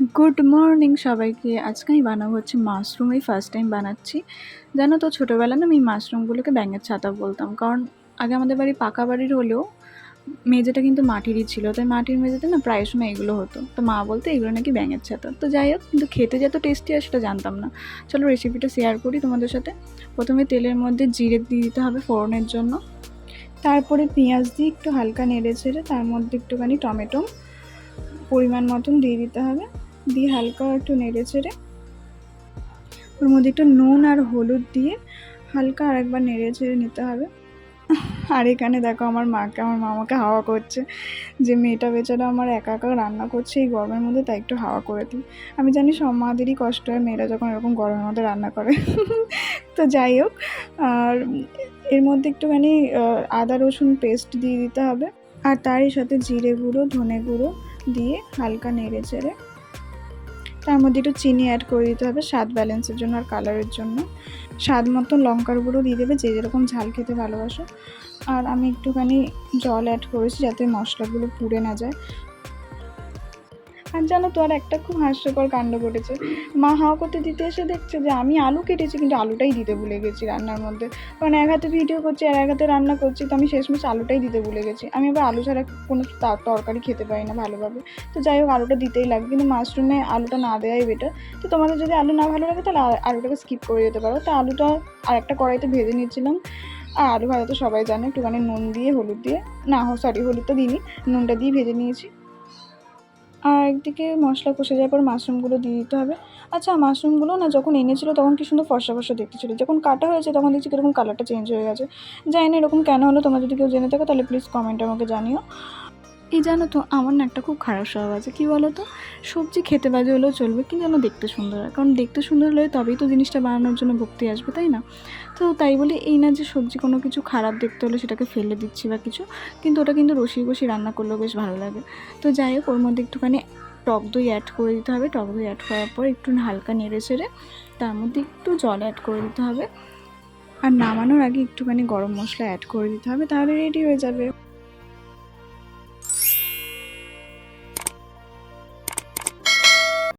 Good morning সবাইকে। আজকে আমি বানাবো হচ্ছে মাশরুম এই ফার্স্ট টাইম বানাচ্ছি। জানো তো ছোটোবেলা না আমি মাশরুমগুলোকে ব্যাঙের ছাতা বলতাম। কারণ আগে আমাদের বাড়ি পাকা বাড়ির হলেও মেঝেটা কিন্তু মাটিরই ছিল। তাই মাটির মেঝেতে না প্রায় সময় এগুলো হতো। তো মা বলতে, এগুলো নাকি ব্যাঙের ছাতা। তো যাই হোক, কিন্তু খেতে যত টেস্টি হয় সেটা জানতাম না। চলো রেসিপিটা শেয়ার করি তোমাদের সাথে। প্রথমে তেলের মধ্যে জিরে দিয়ে দিতে হবে ফোড়নের জন্য। তারপরে পেঁয়াজ দিয়ে একটু হালকা নেড়ে ছেড়ে তার মধ্যে একটুখানি টমেটো পরিমাণ মতন দিয়ে দিতে হবে। দিয়ে হালকা একটু নেড়ে চেড়ে ওর মধ্যে একটু নুন আর হলুদ দিয়ে হালকা আর একবার নেড়ে চেড়ে নিতে হবে। আর এখানে দেখো আমার মাকে, আমার মামাকে হাওয়া করছে। যে মেয়েটা বেচারা আমার একা একা রান্না করছে এই গরমের মধ্যে, তাই একটু হাওয়া করে দিই। আমি জানি সব মাদেরই কষ্ট হয়, মেয়েরা যখন এরকম গরমের মধ্যে রান্না করে। তো যাই হোক, আর এর মধ্যে একটুখানি আদা, রসুন পেস্ট দিয়ে দিতে হবে। আর তারই সাথে জিরে গুঁড়ো, ধনে গুঁড়ো দিয়ে হালকা নেড়ে চেড়ে তার মধ্যে একটু চিনি অ্যাড করে দিতে হবে, স্বাদ ব্যালেন্সের জন্য আর কালারের জন্য। স্বাদ মতো লঙ্কার গুঁড়ো দিয়ে দেবে, যে যেরকম ঝাল খেতে ভালোবাসো। আর আমি একটুখানি জল অ্যাড করেছি যাতে মশলাগুলো পুড়ে না যায়। আর জানো তো, আর একটা খুব হাস্যকর কাণ্ড ঘটেছে। মা হাওয়া করতে দিতে এসে দেখছে যে আমি আলু কেটেছি, কিন্তু আলুটাই দিতে ভুলে গেছি রান্নার মধ্যে। কারণ এক হাতে ভিডিও করছি, আর এক হাতে রান্না করছি, তো আমি শেষমেশ আলুটাই দিতে ভুলে গেছি। আমি আবার আলু ছাড়া কোনো তরকারি খেতে পারি না ভালোভাবে। তো যাই হোক, আলুটা দিতেই লাগবে, কিন্তু মাশরুমে আলুটা না দেওয়াই বেটার তো তোমাদের যদি আলু না ভালো লাগে, তাহলে আলুটাকে স্কিপ করে যেতে পারো। তো আলুটা আর একটা কড়াইতে ভেজে নিয়েছিলাম। আর আলু ভাজা তো সবাই জানে, একটুখানি নুন দিয়ে, হলুদ দিয়ে, না সরি হলুদটা দিইনি, নুনটা দিয়ে ভেজে নিয়েছি। একদিকে মশলা কষে যাওয়ার পর মাশরুমগুলো দিয়ে দিতে হবে। আচ্ছা মাশরুমগুলো না যখন এনেছিল তখন কি সুন্দর ফর্সা ফর্সা দেখতে ছিল যখন কাটা হয়েছে তখন দেখছি কীরকম কালারটা চেঞ্জ হয়ে গেছে। জানি না এরকম কেন হলো, তোমরা যদি কেউ জেনে থাকো তাহলে প্লিজ কমেন্টে আমাকে জানিও। এই জানো তো, আমার না একটা খুব খারাপ স্বভাব আছে। কী বলো তো সবজি খেতে বাজে হলেও চলবে কিন্তু যেন দেখতে সুন্দর হয়। কারণ দেখতে সুন্দর হলে তবেই তো জিনিসটা বানানোর জন্য ভক্তি আসবে, তাই না? তো তাই বলে এই না যে সবজি কোনো কিছু খারাপ দেখতে হলে সেটাকে ফেলে দিচ্ছি বা কিছু, কিন্তু ওটা কিন্তু রসিয়ে কষি রান্না করলেও বেশ ভালো লাগে। তো যাই হোক, ওর মধ্যে একটুখানি টক দই অ্যাড করে দিতে হবে। টক দই অ্যাড করার পর একটু হালকা নেড়ে চেড়ে তার মধ্যে একটু জল অ্যাড করে দিতে হবে। আর নামানোর আগে একটুখানি গরম মশলা অ্যাড করে দিতে হবে, তাহলে রেডি হয়ে যাবে।